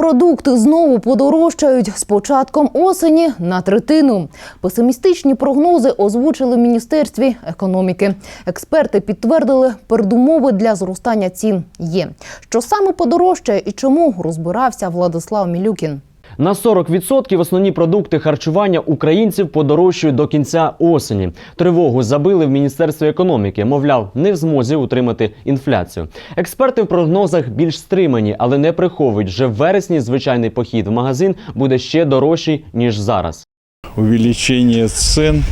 Продукти знову подорожчають з початком осені на третину. Песимістичні прогнози озвучили в міністерстві економіки. Експерти підтвердили, передумови для зростання цін є. Що саме подорожчає і чому розбирався Владислав Мілюкін. На 40% основні продукти харчування українців подорожчають до кінця осені. Тривогу забили в міністерстві економіки. Мовляв, не в змозі утримати інфляцію. Експерти в прогнозах більш стримані, але не приховують. Вже в вересні звичайний похід в магазин буде ще дорожчий ніж зараз. увеличение цен,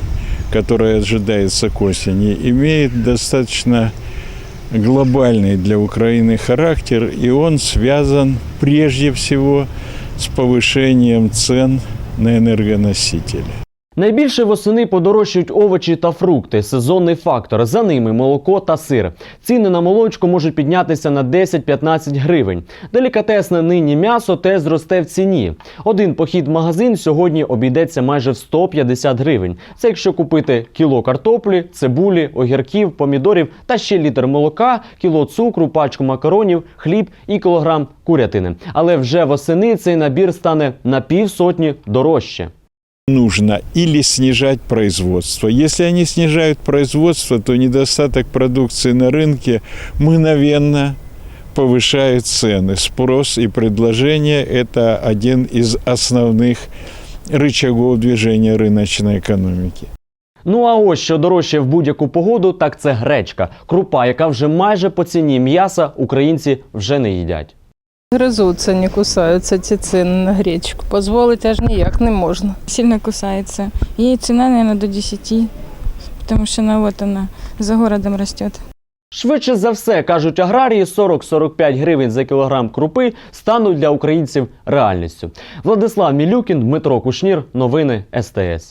которое ожидается к осени, имеет достаточно глобальный для Украины характер, и он связан прежде всего с повышением цен на энергоносители. Найбільше восени подорожчають овочі та фрукти. Сезонний фактор. За ними молоко та сир. Ціни на молочко можуть піднятися на 10-15 гривень. Делікатесне нині м'ясо теж зросте в ціні. Один похід в магазин сьогодні обійдеться майже в 150 гривень. Це якщо купити кіло картоплі, цибулі, огірків, помідорів та ще літр молока, кіло цукру, пачку макаронів, хліб і кілограм курятини. Але вже восени цей набір стане на півсотні дорожче Нужно или снижать производство. Если они снижают производство, то недостаток продукции на рынке мгновенно повышает цены. Спрос и предложение – это один из основных рычагов движения рыночной экономики. Ну а ось що дорожче в будь-яку погоду, так це гречка. Крупа, яка вже майже по ціні м'яса українці вже не їдять. Гризуться, не кусаються ці ціни на гречку. Позволити аж ніяк не можна. сильно кусается. Ей цена, наверное, до 10, потому что она вот она за городом растет. Швидше за все, кажуть аграрії, 40-45 гривень за кілограм крупи стануть для українців реальністю. Владислав Мілюкін, Дмитро Кушнір. Новини СТС.